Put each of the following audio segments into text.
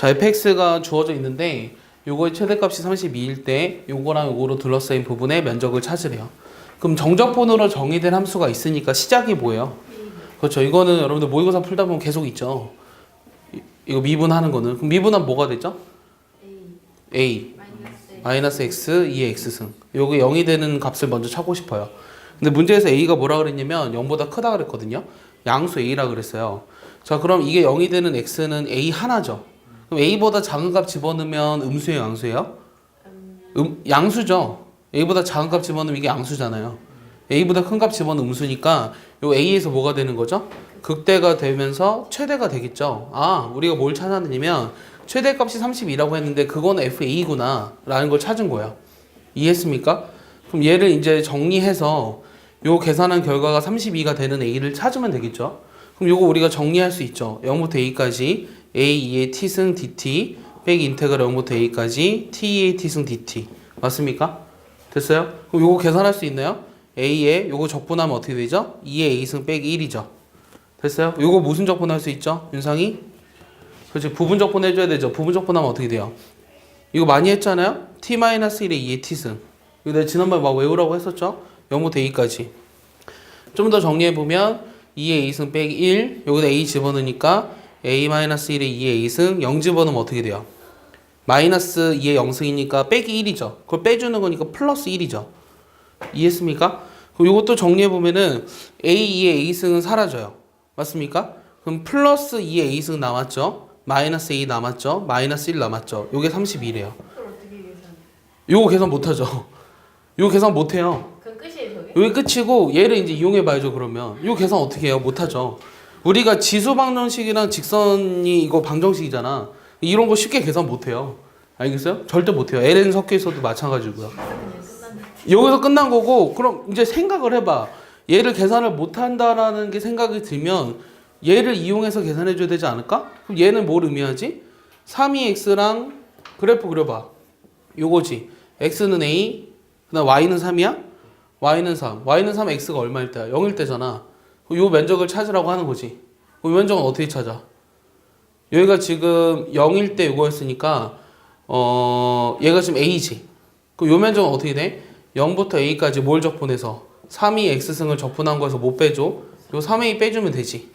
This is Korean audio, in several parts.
자, fx가 주어져 있는데 요거의 최대값이 32일 때 요거랑 요거로 둘러싸인 부분의 면적을 찾으래요. 그럼 정적분으로 정의된 함수가 있으니까 시작이 뭐예요? 그렇죠. 이거는 여러분들 모의고사 풀다 보면 계속 있죠. 이- 이거 미분하는 거는 그럼 미분하면 뭐가 되죠? A 마이너스 x 2의 x승. 요게 0이 되는 값을 먼저 찾고 싶어요. 근데 문제에서 a가 뭐라 그랬냐면 0보다 크다 그랬거든요. 양수 a라 그랬어요. 자, 그럼 이게 0이 되는 x는 a 하나죠. 그럼 a보다 작은 값 집어넣으면 음수예요, 양수예요? 음, 양수죠. a보다 작은 값 집어넣으면 이게 양수잖아요. a보다 큰 값 집어넣으면 음수니까 요 a에서 뭐가 되는 거죠? 극대가 되면서 최대가 되겠죠. 아, 우리가 뭘 찾았냐면 최대 값이 32라고 했는데 그건 FA구나 라는 걸 찾은 거예요. 이해했습니까? 그럼 얘를 이제 정리해서 요 계산한 결과가 32가 되는 A를 찾으면 되겠죠. 그럼 요거 우리가 정리할 수 있죠. 0부터 A까지 A2의 T승 DT 빼기 인테그랄 0부터 A까지 T의 T승 DT 맞습니까? 됐어요? 그럼 요거 계산할 수 있나요? A에 요거 적분하면 어떻게 되죠? 2의 A승 빼기 1이죠. 됐어요? 요거 무슨 적분할 수 있죠? 윤상이? 그렇지 부분 적분 해줘야 되죠. 부분 적분하면 어떻게 돼요? 이거 많이 했잖아요. t-1의 2의 t승. 이거 내가 지난번에 막 외우라고 했었죠. 0부터 a까지. 좀 더 정리해 보면 2의 a승 빼기 1. 여기다 a 집어넣으니까 a-1의 2의 a승 0 집어넣으면 어떻게 돼요? 마이너스 2의 0승이니까 빼기 1이죠. 그걸 빼주는 거니까 플러스 1이죠. 이해했습니까? 그럼 이것도 정리해 보면은 a 2의 a승은 사라져요. 맞습니까? 그럼 플러스 2의 a승 남았죠. 마이너스 a 남았죠. 마이너스 1 남았죠. 요게 32래요. 그걸 어떻게 계산? 요거 계산 못 하죠. 요거 계산 못 해요. 그 끝이에요 저게? 요게 끝이고 얘를 이제 이용해 봐야죠, 그러면. 요 계산 어떻게 해요? 못 하죠. 우리가 지수 방정식이랑 직선이 이거 방정식이잖아. 이런 거 쉽게 계산 못 해요. 알겠어요? 절대 못 해요. LN 있어도 마찬가지고요. 여기서 끝난 거고 그럼 이제 생각을 해봐 얘를 계산을 못 한다라는 게 생각이 들면 얘를 이용해서 계산해 줘야 되지 않을까? 그럼 얘는 뭘 의미하지? 3이x랑 그래프 그려봐 요거지 x는 a 그다음 y는 3이야? y는 3 y는 3 x가 얼마일 때야? 0일 때잖아 요 면적을 찾으라고 하는 거지 이 면적은 어떻게 찾아? 여기가 지금 0일 때 요거였으니까 어 얘가 지금 a지 그럼 요 면적은 어떻게 돼? 0부터 a까지 뭘 적분해서 3이 x승을 적분한 거에서 못 빼줘. 요 3a 빼주면 되지.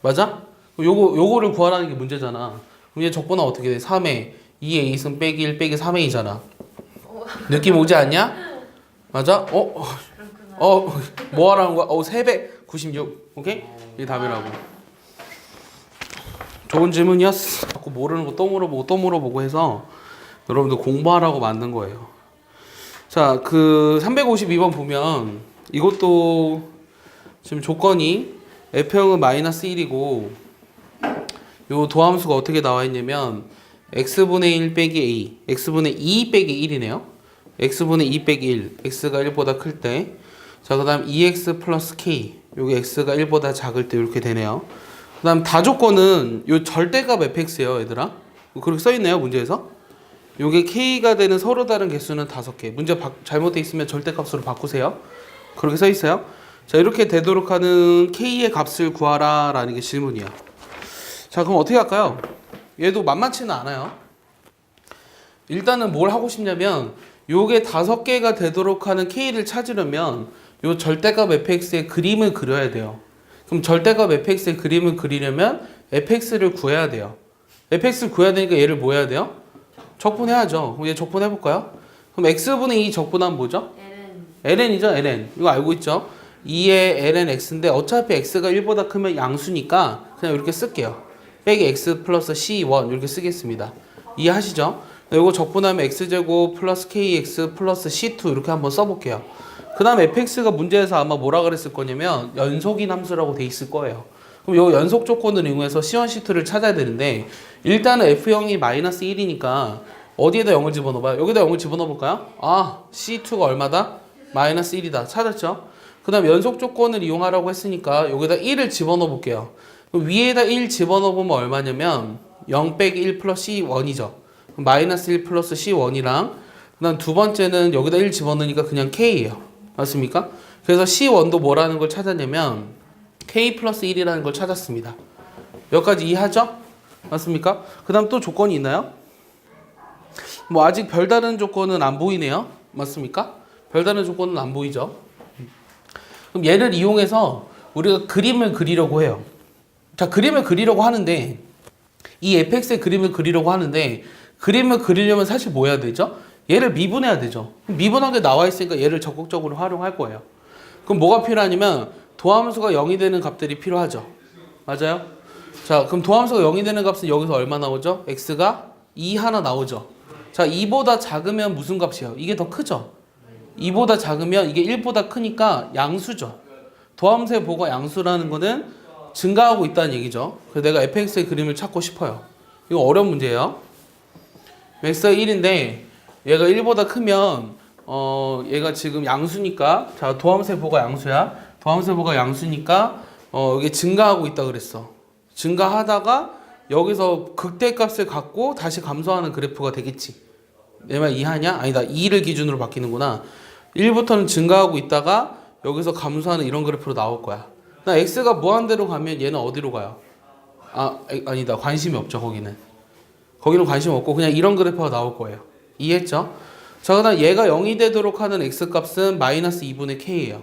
맞아? 요거 요거를 구하라는 게 문제잖아. 그럼 얘 적분하면 어떻게 돼? 3에 2의 a승 빼기 1 빼기 3a잖아. 느낌 오지 않냐? 맞아? 어? 어. 어, 뭐 하라는 거야? 어, 3배 96. 오케이? 이게 답이라고. 좋은 질문이었어. 자꾸 모르는 거 또 물어보고 또 물어보고 해서 여러분들 공부하라고 만든 거예요. 자, 그 352번 보면 이것도 지금 조건이 F형은 마이너스 1이고 요 도함수가 어떻게 나와 있냐면 x분의 1 빼기 a, x분의 2 빼기 1이네요. x분의 2 빼기 1, x가 1보다 클 때. 자, 그 다음 2x 플러스 k, 요게 x가 1보다 작을 때 이렇게 되네요. 그 다음 다조건은 요 절대값 fx예요, 얘들아. 그렇게 써있네요, 문제에서. 요게 k가 되는 서로 다른 개수는 다섯 개. 문제 바, 잘못돼 있으면 절대값으로 바꾸세요. 그렇게 써 있어요. 자, 이렇게 되도록 하는 k의 값을 구하라 라는 게 질문이야. 자, 그럼 어떻게 할까요? 얘도 만만치는 않아요. 일단은 뭘 하고 싶냐면 요게 다섯 개가 되도록 하는 k를 찾으려면 요 절대값 fx의 그림을 그려야 돼요. 그럼 절대값 fx의 그림을 그리려면 fx를 구해야 돼요. fx를 구해야 되니까 얘를 뭐 해야 돼요? 적분해야죠. 그럼 얘 적분해 볼까요? 그럼 x분의 2 적분하면 뭐죠? L은 ln이죠, ln. 이거 알고 있죠? 2의 ln x인데 어차피 x가 1보다 크면 양수니까 그냥 이렇게 쓸게요. 빼기 x 플러스 c1 이렇게 쓰겠습니다. 이해하시죠? 이거 적분하면 x제곱 플러스 kx 플러스 c2 이렇게 한번 써볼게요. 그 다음 fx가 문제에서 아마 뭐라 그랬을 거냐면 연속인 함수라고 돼 있을 거예요. 그럼 요 연속 조건을 이용해서 c1, c2를 찾아야 되는데 일단은 f형이 마이너스 1이니까 어디에다 0을 집어넣어봐요? 여기다 0을 집어넣어볼까요? 아, c2가 얼마다? 마이너스 1이다. 찾았죠? 그 다음 연속 조건을 이용하라고 했으니까 여기다 1을 집어넣어 볼게요. 위에다 1 집어넣어 보면 얼마냐면 0 빼기 1 플러스 C1이죠. 그럼 마이너스 1 플러스 C1이랑 그 다음 두 번째는 여기다 1 집어넣으니까 그냥 K예요. 맞습니까? 그래서 C1도 뭐라는 걸 찾았냐면 K 플러스 1이라는 걸 찾았습니다. 여기까지 이해하죠? 맞습니까? 그 다음 또 조건이 있나요? 뭐 아직 별다른 조건은 안 보이네요. 맞습니까? 별다른 조건은 안 보이죠. 그럼 얘를 이용해서 우리가 그림을 그리려고 해요. 자, 그림을 그리려고 하는데 이 fx의 그림을 그리려고 하는데 그림을 그리려면 사실 뭐 해야 되죠? 얘를 미분해야 되죠. 미분하게 나와 있으니까 얘를 적극적으로 활용할 거예요. 그럼 뭐가 필요하냐면 도함수가 0이 되는 값들이 필요하죠. 맞아요? 자, 그럼 도함수가 0이 되는 값은 여기서 얼마 나오죠? x가 2 하나 나오죠. 자, 2보다 작으면 무슨 값이에요? 이게 더 크죠? 2보다 작으면 이게 1보다 크니까 양수죠. 도함수의 보가 양수라는 거는 증가하고 있다는 얘기죠. 그래서 내가 fx의 그림을 찾고 싶어요. 이거 어려운 문제예요. x가 1인데 얘가 1보다 크면 어 얘가 지금 양수니까 자 보가 양수야. 보가 양수니까 어 이게 증가하고 있다 그랬어. 증가하다가 여기서 극대값을 갖고 다시 감소하는 그래프가 되겠지. 내 말 이해하냐? 아니다. 2를 기준으로 바뀌는구나. 1부터는 증가하고 있다가 여기서 감소하는 이런 그래프로 나올 거야. 나 x가 무한대로 가면 얘는 어디로 가요? 아 에, 아니다. 관심이 없죠 거기는. 거기는 관심 없고 그냥 이런 그래프가 나올 거예요. 이해했죠? 자 그 다음 얘가 0이 되도록 하는 x 값은 마이너스 2분의 k예요.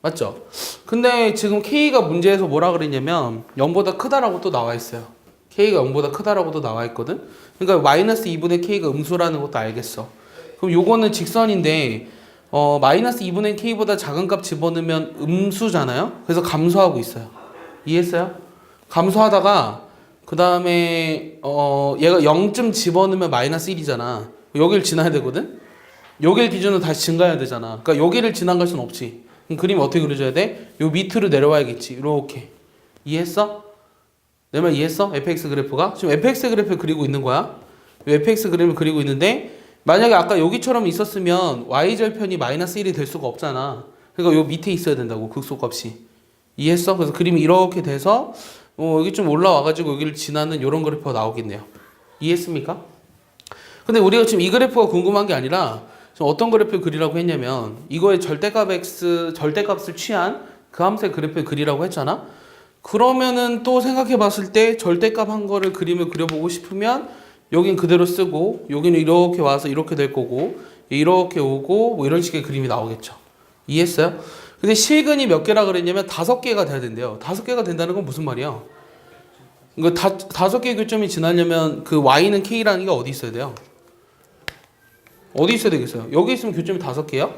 맞죠? 근데 지금 k가 문제에서 뭐라 그랬냐면 0보다 크다라고 또 나와 있어요. k가 0보다 크다라고도 나와 있거든. 그러니까 마이너스 2분의 k가 음수라는 것도 알겠어. 그럼 요거는 직선인데 어 마이너스 2분의 k보다 작은 값 집어넣으면 음수잖아요. 그래서 감소하고 있어요. 이해했어요? 감소하다가 그 다음에 어 얘가 0점 집어넣으면 마이너스 1이잖아. 여기를 지나야 되거든. 여길 기준으로 다시 증가해야 되잖아. 그러니까 여기를 지나갈 수는 없지. 그림 어떻게 그려줘야 돼? 요 밑으로 내려와야겠지. 이렇게 이해했어? 내 말 이해했어? fx 그래프가 지금 fx 그래프 그리고 있는 거야. 요 fx 그림을 그리고 있는데 만약에 아까 여기처럼 있었으면 y 절편이 마이너스 1이 될 수가 없잖아. 그러니까 요 밑에 있어야 된다고 극소값이. 이해했어? 그래서 그림이 이렇게 돼서 어, 여기 좀 올라와가지고 여기를 지나는 이런 그래프가 나오겠네요. 이해했습니까? 근데 우리가 지금 이 그래프가 궁금한 게 아니라 어떤 그래프를 그리라고 했냐면 이거의 절대값 x 절대값을 취한 그 함수의 그래프를 그리라고 했잖아. 그러면은 또 생각해 봤을 때 절대값 한 거를 그림을 그려보고 싶으면 여긴 그대로 쓰고 여기는 이렇게 와서 이렇게 될 거고 이렇게 오고 뭐 이런 식의 그림이 나오겠죠. 이해했어요? 근데 실근이 몇 개라 그랬냐면 다섯 개가 돼야 된대요. 다섯 개가 된다는 건 무슨 말이야? 이거 다, 다섯 개의 교점이 지나려면 그 y는 k라는 게 어디 있어야 돼요? 어디 있어야 되겠어요? 여기 있으면 교점이 다섯 개요?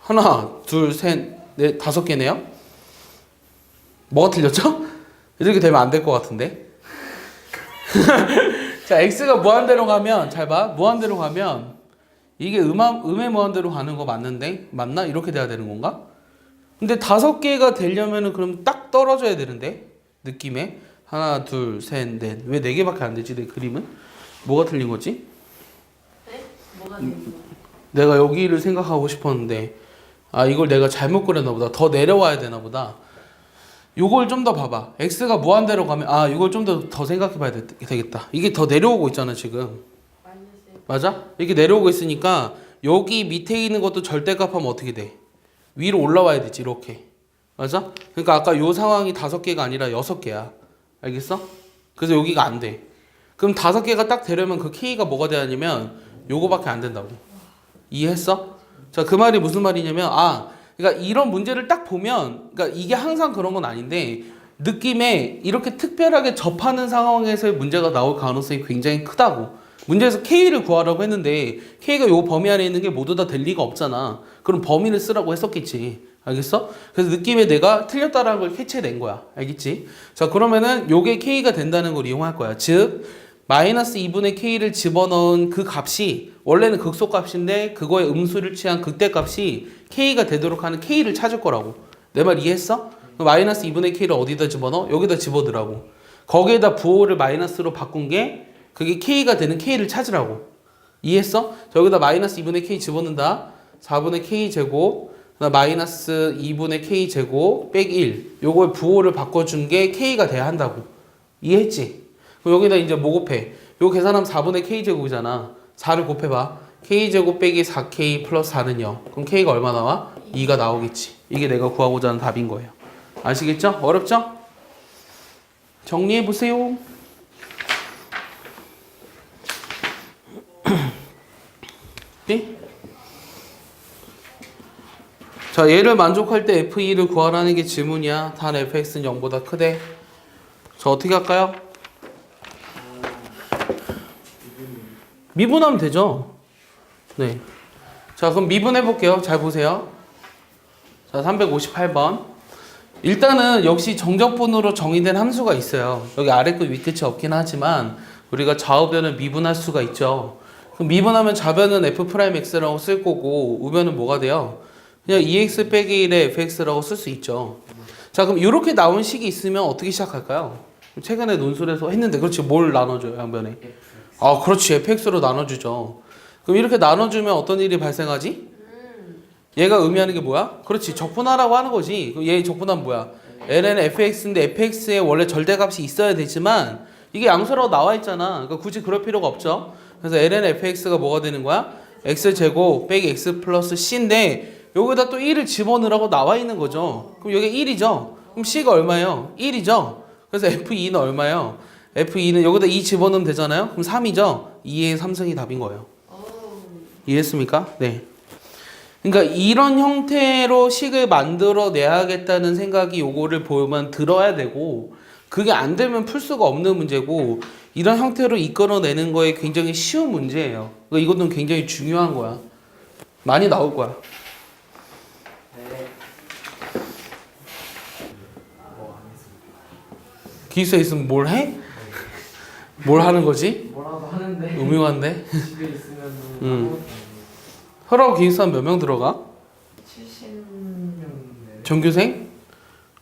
하나, 둘, 셋, 넷, 다섯 개네요? 뭐가 틀렸죠? 이렇게 되면 안 될 것 같은데. 자, x가 무한대로 가면 잘 봐. 무한대로 가면 이게 음함, 음의 무한대로 가는 거 맞는데 맞나? 이렇게 돼야 되는 건가? 근데 다섯 개가 되려면은 그럼 딱 떨어져야 되는데 느낌에 하나, 둘, 셋, 넷. 왜 네 개밖에 안 되지? 내 그림은 뭐가 틀린 거지? 내가 여기를 생각하고 싶었는데 아 이걸 내가 잘못 그렸나 보다 더 내려와야 되나 보다 요걸 좀 더 봐봐 x가 무한대로 가면 아 이걸 좀 더 더 생각해 봐야 되, 되겠다 이게 더 내려오고 있잖아 지금 맞아? 이렇게 내려오고 있으니까 여기 밑에 있는 것도 절대값 하면 어떻게 돼? 위로 올라와야 되지 이렇게 맞아? 그러니까 아까 요 상황이 다섯 개가 아니라 여섯 개야 알겠어? 그래서 여기가 안돼 그럼 다섯 개가 딱 되려면 그 k가 뭐가 하냐면 요거밖에 안 된다고 이해했어? 자 그 말이 무슨 말이냐면 아 그러니까 이런 문제를 딱 보면 그러니까 이게 항상 그런 건 아닌데 느낌에 이렇게 특별하게 접하는 상황에서의 문제가 나올 가능성이 굉장히 크다고 문제에서 K를 구하라고 했는데 K가 요 범위 안에 있는 게 모두 다 될 리가 없잖아 그럼 범위를 쓰라고 했었겠지 알겠어? 그래서 느낌에 내가 틀렸다라는 걸 캐치해낸 거야 알겠지? 자 그러면은 요게 K가 된다는 걸 이용할 거야 즉 마이너스 2분의 K를 집어넣은 그 값이 원래는 극소값인데 그거의 음수를 취한 극대값이 K가 되도록 하는 K를 찾을 거라고 내 말 이해했어? 마이너스 2분의 K를 어디다 집어넣어? 여기다 집어넣으라고 거기에다 부호를 마이너스로 바꾼 게 그게 K가 되는 K를 찾으라고 이해했어? 자, 여기다 마이너스 2분의 K 집어넣는다 4분의 K 제곱 마이너스 2분의 K 제곱 빼기 1 요거의 부호를 바꿔준 게 K가 돼야 한다고 이해했지? 그럼 여기다 이제 뭐 곱해? 요 계산하면 4분의 k제곱이잖아. 4를 곱해봐. k제곱 빼기 4k 플러스 4는요. 그럼 k가 얼마 나와? 2가 나오겠지. 이게 내가 구하고자 하는 답인 거예요. 아시겠죠? 어렵죠? 정리해보세요. 네? 자, 얘를 만족할 때 f2를 구하라는 게 질문이야. 단 fx는 0보다 크대. 저 어떻게 할까요? 미분하면 되죠. 네. 자, 그럼 미분해 볼게요. 잘 보세요. 자, 358번. 일단은 역시 정적분으로 정의된 함수가 있어요. 여기 아래 끝, 위 끝이 없긴 하지만 우리가 좌우변을 미분할 수가 있죠. 그럼 미분하면 좌변은 f'x라고 쓸 거고 우변은 뭐가 돼요? 그냥 2x 빼기 1의 fx라고 쓸 수 있죠. 자, 그럼 이렇게 나온 식이 있으면 어떻게 시작할까요? 최근에 논술에서 했는데 그렇지 뭘 나눠줘요 양변에? 아, 그렇지 fx로 나눠주죠. 그럼 이렇게 나눠주면 어떤 일이 발생하지? 얘가 의미하는 게 뭐야? 그렇지 적분하라고 하는 거지. 그럼 얘 적분하면 뭐야? ln은 fx인데 fx에 원래 절대값이 있어야 되지만 이게 양수라고 나와 있잖아. 그러니까 굳이 그럴 필요가 없죠. 그래서 ln fx가 뭐가 되는 거야? x 제곱 빼기 x 플러스 c인데 여기다 또 1을 집어넣으라고 나와 있는 거죠. 그럼 여기 1이죠. 그럼 c가 얼마예요? 1이죠. 그래서 f2는 얼마예요? F2는 여기다 2 집어넣으면 되잖아요. 그럼 3이죠. 2의 3승이 답인 거예요. 이해했습니까? 네. 그러니까 이런 형태로 식을 만들어 내야겠다는 생각이 요거를 보면 들어야 되고 그게 안 되면 풀 수가 없는 문제고 이런 형태로 이끌어내는 거에 굉장히 쉬운 문제예요. 그러니까 이것도 굉장히 중요한 거야. 많이 나올 거야. 기숙사에 있으면 뭘 해? 뭘 하는 거지? 뭐라도 하는데 음흉한데? 집에 있으면 음. 혈압 기숙사 몇명 들어가? 70명 내외 전교생?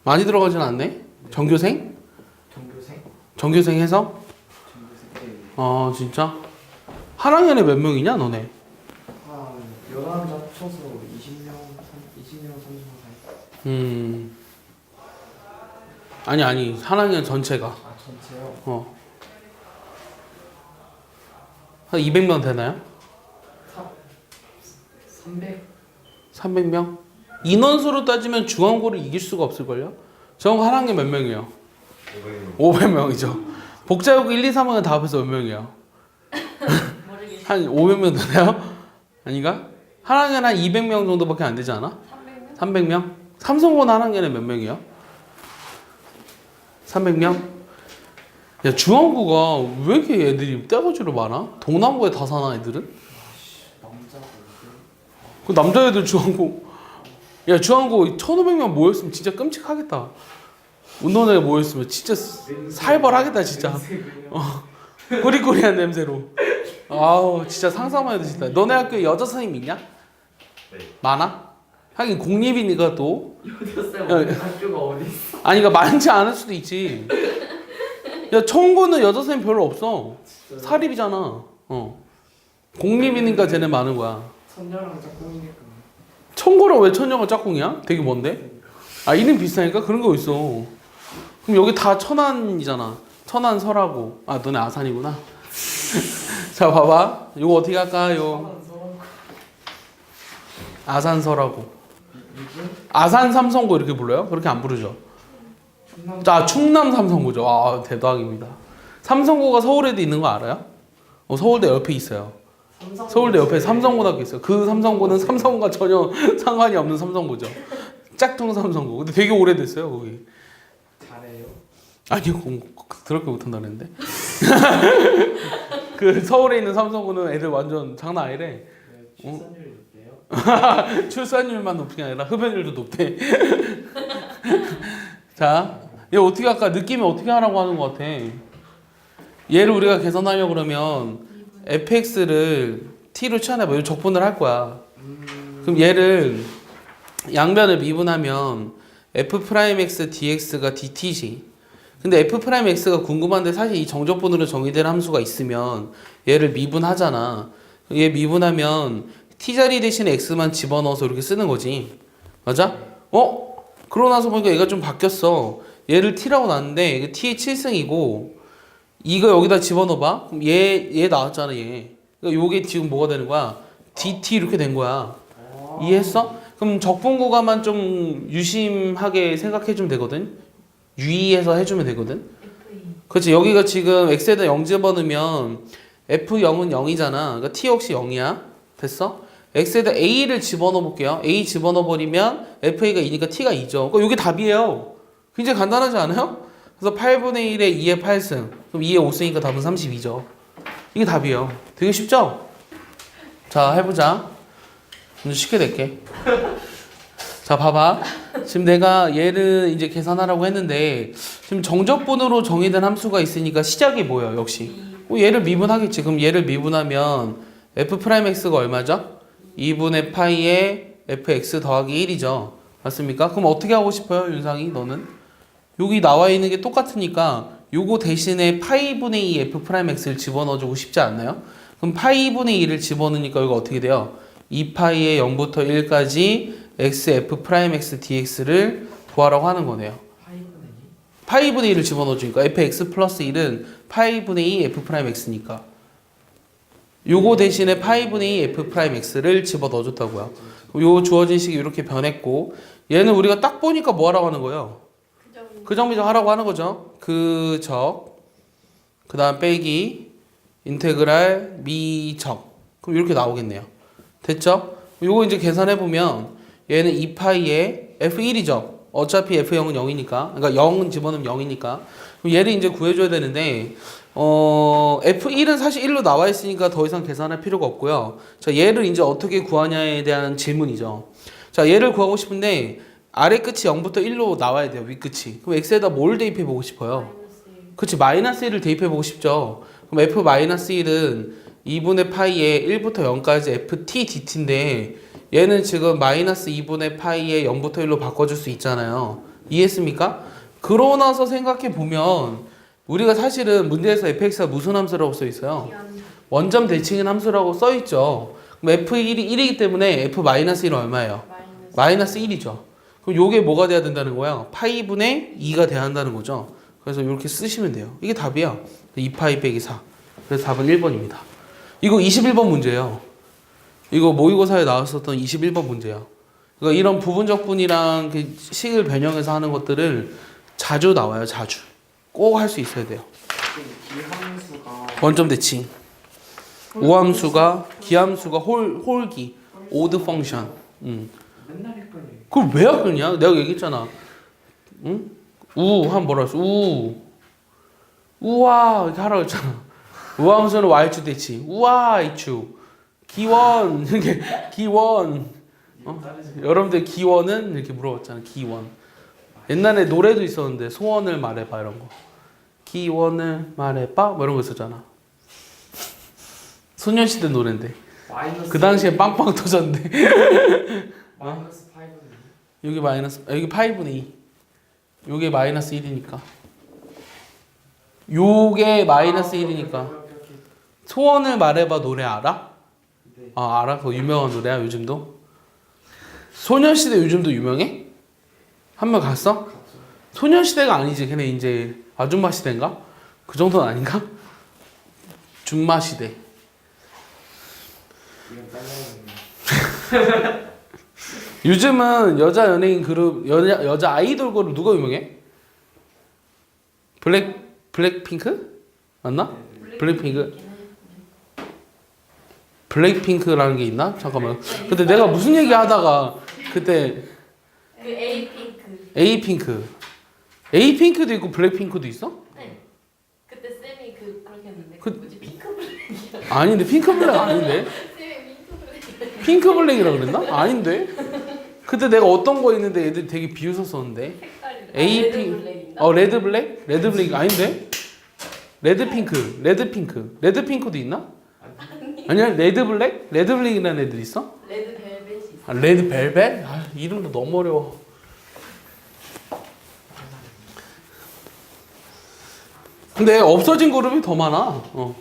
많이 들어가진 않네? 전교생? 종교생 전교생 해서? 종교생 때아 진짜? 한 학년에 몇 명이냐 너네? 한 여러 자 합쳐서 20명 20명 30명 사이 음 아니 아니 한 학년 전체가 아 전체요 어. 한 200명 되나요? 300 300명? 인원수로 따지면 중앙고를 이길 수가 없을걸요? 중앙고 한 학년 몇 명이에요? 500명이죠 복자여고 1, 2, 3학년 다 합해서 몇 명이에요? 한 500명 되나요? 아닌가? 한 학년 한 200명 정도밖에 안 되지 않아? 300명? 300명? 삼성고는 한 학년에 몇 명이요? 300명? 야 중앙고가 왜 이렇게 애들이 떼거지로 많아? 동남고에 다 사나 애들은? 그 남자애들 중앙고 야 중앙고 1500명 모였으면 진짜 끔찍하겠다 운동회 모였으면 진짜 살벌하겠다 진짜 어. 꾸리꾸리한 냄새로 아우 진짜 상상만 해도 진짜 너네 학교에 여자 선생님 있냐? 많아? 하긴 공립이니까 또 여대였어요 야, 학교가 어디 있어 아니 그러니까 많지 않을 수도 있지 야 청구는 여자 선생님 별로 없어. 사립이잖아. 어. 공립이니까 쟤네 많은 거야. 선녀랑 짝꿍이니까. 청고랑 왜 천녀가 짝꿍이야? 되게 먼데? 아 이름 비슷하니까 그런 거 있어. 그럼 여기 다 천안이잖아. 천안 설하고. 아 너네 아산이구나. 자 봐봐. 이거 어떻게 할까요? 서만 아산 설하고. 요즘 아산 삼성고 이렇게 불러요? 그렇게 안 부르죠 자 충남 삼성고죠 아 대박입니다 삼성고가 서울에도 있는 거 알아요? 어, 서울대 옆에 있어요 서울대 옆에 삼성고등학교 있어요. 그 삼성고는 삼성과 전혀 상관이 없는 삼성고죠. 짝퉁 삼성고. 근데 되게 오래됐어요 거기. 잘해요 아니요, 공- 그렇게 못한다 그랬는데. 그 서울에 있는 삼성고는 애들 완전 장난 아니래. 네, 출산율이 있대요 출산율만 높은 게 아니라 흡연율도 높대. 자, 얘 어떻게 할까? 느낌이 어떻게 하라고 하는 것 같아. 얘를 우리가 계산하려 그러면 fx를 t로 치환해봐. 이거 적분을 할 거야. 그럼 얘를 양변을 미분하면 f'x dx가 dt지. 근데 f'x가 궁금한데 사실 이 정적분으로 정의된 함수가 있으면 얘를 미분하잖아. 얘 미분하면 t 자리 대신에 x만 집어넣어서 이렇게 쓰는 거지. 맞아? 어? 그러고 나서 보니까 얘가 좀 바뀌었어. 얘를 t라고 놨는데 이게 t의 7승이고 이거 여기다 집어넣어봐. 그럼 얘, 얘 나왔잖아, 얘. 그러니까 요게 지금 뭐가 되는 거야? dt 이렇게 된 거야. 이해했어? 그럼 적분고가만 좀 유심하게 생각해 주면 되거든. 유의해서 해주면 되거든. 그렇지. 여기가 지금 x에다 0 집어넣으면 f0은 0이잖아. 그러니까 t 역시 0이야. 됐어? x에다 a를 집어넣어 볼게요. a 집어넣어 버리면 fa가 2니까 t가 2죠. 그럼 이게 답이에요. 굉장히 간단하지 않아요? 그래서 8분의 1에 2의 8승. 그럼 2의 5승이니까 답은 32죠. 이게 답이에요. 되게 쉽죠? 자, 해보자. 좀 쉽게 낼게. 자, 봐봐. 지금 내가 얘를 이제 계산하라고 했는데, 지금 정적분으로 정의된 함수가 있으니까 시작이 뭐예요, 역시? 어, 얘를 미분하겠지. 그럼 얘를 미분하면 f'x가 얼마죠? 2분의 파이에 fx 더하기 1이죠. 맞습니까? 그럼 어떻게 하고 싶어요, 윤상이? 너는? 여기 나와 있는 게 똑같으니까 요거 대신에 파이분의 2 f'x를 집어넣어주고 싶지 않나요? 그럼 파이분의 2를 집어넣으니까 이거 어떻게 돼요? 2파이의 0부터 1까지 x f'x dx를 구하라고 하는 거네요. 파이분의 1을 집어넣어주니까 fx 플러스 1은 파이분의 2 f'x니까 요거 대신에 파이분의 2 f'x를 집어넣어줬다고요. 요 주어진 식이 이렇게 변했고 얘는 우리가 딱 보니까 뭐 하라고 하는 거예요? 그점 그 정비정 하라고 하는 거죠. 그적 그 다음 빼기 인테그랄 미적 그럼 이렇게 나오겠네요. 됐죠? 요거 이제 계산해 보면 얘는 2파이에 f1이죠. 어차피 f0은 0이니까 그러니까 0은 집어넣으면 0이니까 그럼 얘를 이제 구해줘야 되는데 어 f1은 사실 1로 나와 있으니까 더 이상 계산할 필요가 없고요. 자 얘를 이제 어떻게 구하냐에 대한 질문이죠. 자 얘를 구하고 싶은데 아래 끝이 0부터 1로 나와야 돼요. 위 끝이. 그럼 x에다 뭘 대입해 보고 싶어요? 그치 마이너스 1을 대입해 보고 싶죠. 그럼 f 마이너스 1은 2분의 파이에 1부터 0까지 ft dt인데 얘는 지금 마이너스 2분의 파이에 0부터 1로 바꿔줄 수 있잖아요. 이해했습니까? 그러고 나서 생각해 보면 우리가 사실은 문제에서 fx가 무슨 함수라고 써 있어요? 원점 대칭인 함수라고 써 있죠. 그럼 f1이 1이기 때문에 f 마이너스 1은 얼마예요? 마이너스 1이죠. 그럼 요게 뭐가 돼야 된다는 거야? 파이분의 2가 돼야 한다는 거죠. 그래서 이렇게 쓰시면 돼요. 이게 답이야. 2파이 빼기 4. 그래서 답은 1번입니다. 이거 21번 문제예요. 이거 모의고사에 나왔었던 21번 문제야. 그러니까 이런 부분적 분이랑 그 식을 변형해서 하는 것들을 자주 나와요. 자주. 꼭 할 수 있어야 돼요. 원점 대칭. 우함수가 기함수가 홀 홀기 오드 펑션. 음. 맨날 헷갈려. 그걸 왜 헷갈리냐? 내가 얘기했잖아. 응? 우, 한 뭐라 했어? 우. 우와, 이렇게 하라고 했잖아. 우함수는 Y축 대치. 우와, Y축. 기원. 이렇게, 기원. 어? 여러분들 기원은? 이렇게 물어봤잖아. 기원. 옛날에 노래도 있었는데, 소원을 말해봐, 이런 거. 기원을 말해봐? 뭐 이런 거 있었잖아. 소년시대 노래인데. 그 당시에 빵빵 터졌는데. 마이너스 파이브는 여기 마이너스 아, 여기 파이분의 2 요게 마이너스 1이니까 요게 마이너스 아, 오케이, 1이니까 오케이, 오케이, 오케이. 소원을 말해봐 노래 알아? 네. 아 알아? 그거 유명한 노래야 요즘도? 소녀시대 요즘도 유명해? 한명 갔어? 소녀시대가 아니지 걔네 이제 아줌마 시대인가? 그 정도는 아닌가? 준마 시대 이건 잘라야겠네. 요즘은 여자 연예인 그룹 여자 여자 아이돌 그룹 누가 유명해? 블랙 블랙핑크 맞나? 블랙핑크 블랙핑크라는 게 있나? 잠깐만. 근데 내가 무슨 얘기 하다가 그때 그 에이핑크 에이핑크 에이핑크도 있고 블랙핑크도 있어? 네 그때 쌤이 그 그렇게 했는데 그- 그 뭐지 핑크 블랙 아닌데 핑크블랙 아닌데 쌤이 핑크 블랙 핑크블랙이라 그랬나? 아닌데 그때 내가 어떤 거 있는데 애들 되게 비웃었었는데 에이핑-? 어 레드 블랙? 레드 블랙 아닌데? 레드 핑크 레드 핑크 레드 핑크도 있나? 아니야 레드 블랙? 레드 블랙이라는 애들 있어? 레드 벨벳이 있어 아, 레드 벨벳? 아, 이름도 너무 어려워 근데 없어진 그룹이 더 많아 어.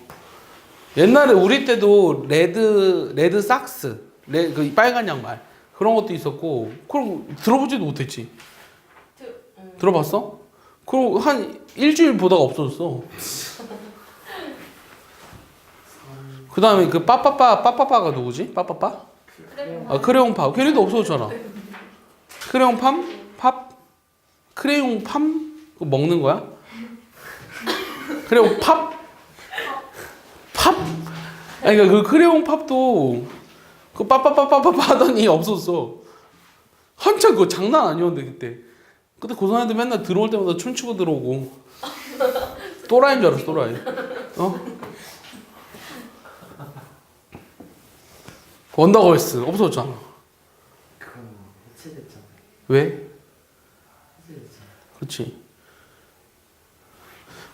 옛날에 우리 때도 레드 레드 삭스 레, 그 빨간 양말 그런 것도 있었고 그럼 들어보지도 못했지 트- 음. 들어봤어? 그리고 한 일주일 보다가 없어졌어. 그 다음에 그 빠빠빠 빠빠빠가 누구지? 빠빠빠? 크레용 아 크레용팝 걔네도 없어졌잖아. 크레용팜? 팝? 크레용팜? 그거 먹는 거야? 크레용 팝? 팝? 아니 그러니까 그 크레용 팝도 그 빠빠빠빠빠 하더니 없었어. 한참 그거 장난 아니었는데 그때. 그때 고선 애들 맨날 들어올 때마다 춤추고 들어오고. 또라이인 줄 알았어 또라이. 어? 원더걸스 없어졌잖아. 그건. 왜? 그렇지.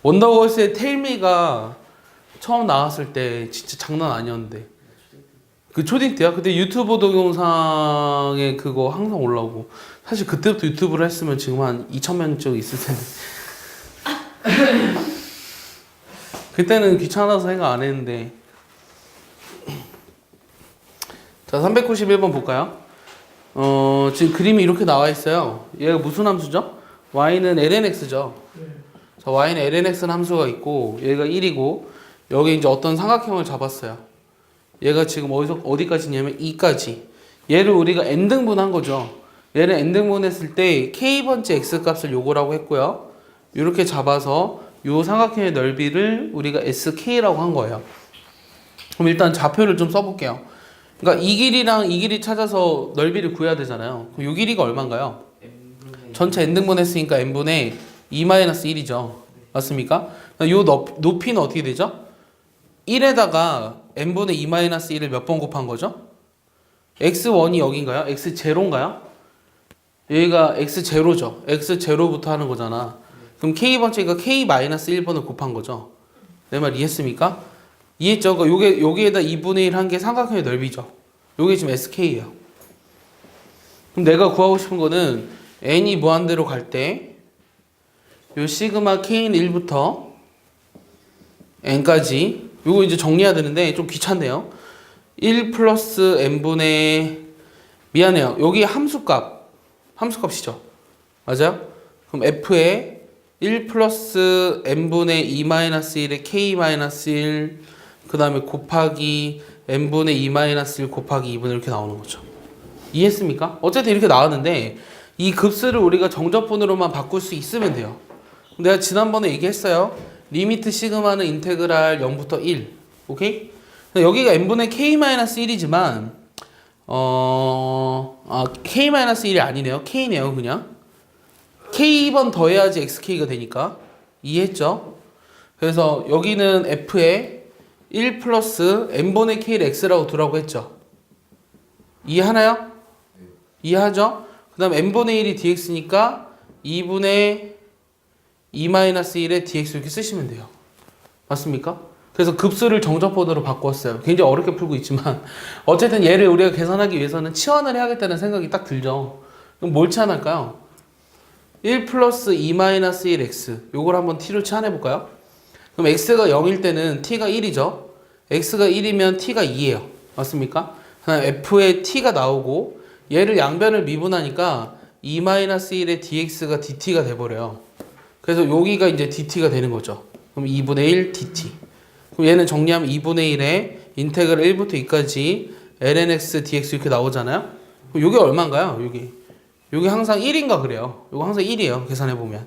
원더걸스의 텔미가 처음 나왔을 때 진짜 장난 아니었는데. 그 초딩 때야? 그때 유튜브 동영상에 그거 항상 올라오고. 사실 그때부터 유튜브를 했으면 지금 한 2,000명쯤 있을 텐데. 그때는 귀찮아서 생각 안 했는데. 자, 391번 볼까요? 어, 지금 그림이 이렇게 나와 있어요. 얘가 무슨 함수죠? y는 lnx죠. 자, y는 lnx는 함수가 있고 얘가 1이고 여기 이제 어떤 삼각형을 잡았어요. 얘가 지금 어디서 어디까지냐면 2까지. 얘를 우리가 n등분한 거죠. 얘를 n등분했을 때 k번째 x 값을 요거라고 했고요. 이렇게 잡아서 요 삼각형의 넓이를 우리가 sk라고 한 거예요. 그럼 일단 좌표를 좀 써볼게요. 그러니까 이 길이랑 이 길이 찾아서 넓이를 구해야 되잖아요. 그럼 요 길이가 얼마인가요? 전체 n등분 했으니까 n분의 2-1이죠. 맞습니까? 요 높, 높이는 어떻게 되죠? 1에다가 n분의 2-1을 몇 번 곱한 거죠? x1이 여긴가요? x0인가요? 여기가 x0죠. x0부터 하는 거잖아. 그럼 k번째가 k-1번을 곱한 거죠. 내 말 이해했습니까? 이해했죠? 그러니까 요게, 여기에다 2분의 1 한 게 삼각형의 넓이죠. 요게 지금 sk예요. 그럼 내가 구하고 싶은 거는 n이 무한대로 갈 때 요 시그마 k는 1부터 n까지 요거 이제 정리해야 되는데 좀 귀찮네요. 1 플러스 n분의 미안해요. 여기 함수값 함수값이죠. 맞아요? 그럼 f에 1 플러스 n분의 2 마이너스 1에 k 마이너스 1 그다음에 곱하기 n분의 2 마이너스 1 곱하기 2분의 이렇게 나오는 거죠. 이해했습니까? 어쨌든 이렇게 나왔는데 이 급수를 우리가 정적분으로만 바꿀 수 있으면 돼요. 내가 지난번에 얘기했어요. 리미트 시그마는 인테그랄 0부터 1. 오케이? 여기가 n분의 k-1이지만 어... 아, k-1이 아니네요. k네요, 그냥. k번 더해야지 xk가 되니까. 이해했죠? 그래서 여기는 f에 1 플러스 n분의 k를 x라고 두라고 했죠. 이해하나요? 이해하죠? 그 다음 n분의 1이 dx니까 2분의 2-1의 dx 이렇게 쓰시면 돼요. 맞습니까? 그래서 급수를 정적분으로 바꿨어요. 굉장히 어렵게 풀고 있지만 어쨌든 얘를 우리가 계산하기 위해서는 치환을 해야겠다는 생각이 딱 들죠. 그럼 뭘 치환할까요? 1 플러스 2-1x 요걸 한번 t로 치환해 볼까요? 그럼 x가 0일 때는 t가 1이죠. x가 1이면 t가 2예요. 맞습니까? f에 t가 나오고 얘를 양변을 미분하니까 2-1의 dx가 dt가 돼버려요. 그래서 여기가 이제 dt가 되는 거죠. 그럼 2분의 1 dt. 그럼 얘는 정리하면 2분의 1에 인테그랄 1부터 2까지 lnx dx 이렇게 나오잖아요. 그럼 요게 얼마인가요? 여기. 요게 항상 1인가 그래요. 요거 항상 1이에요. 계산해 보면.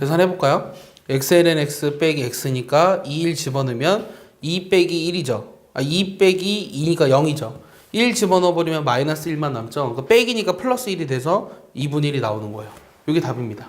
계산해 볼까요? x ln x 빼기 x니까 2, 1 집어넣으면 2 빼기 1이죠. 아, 2 빼기 2니까 0이죠. 1 집어넣어 버리면 마이너스 1만 남죠. 그러니까 빼기니까 플러스 1이 돼서 2분의 1이 나오는 거예요. 요게 답입니다.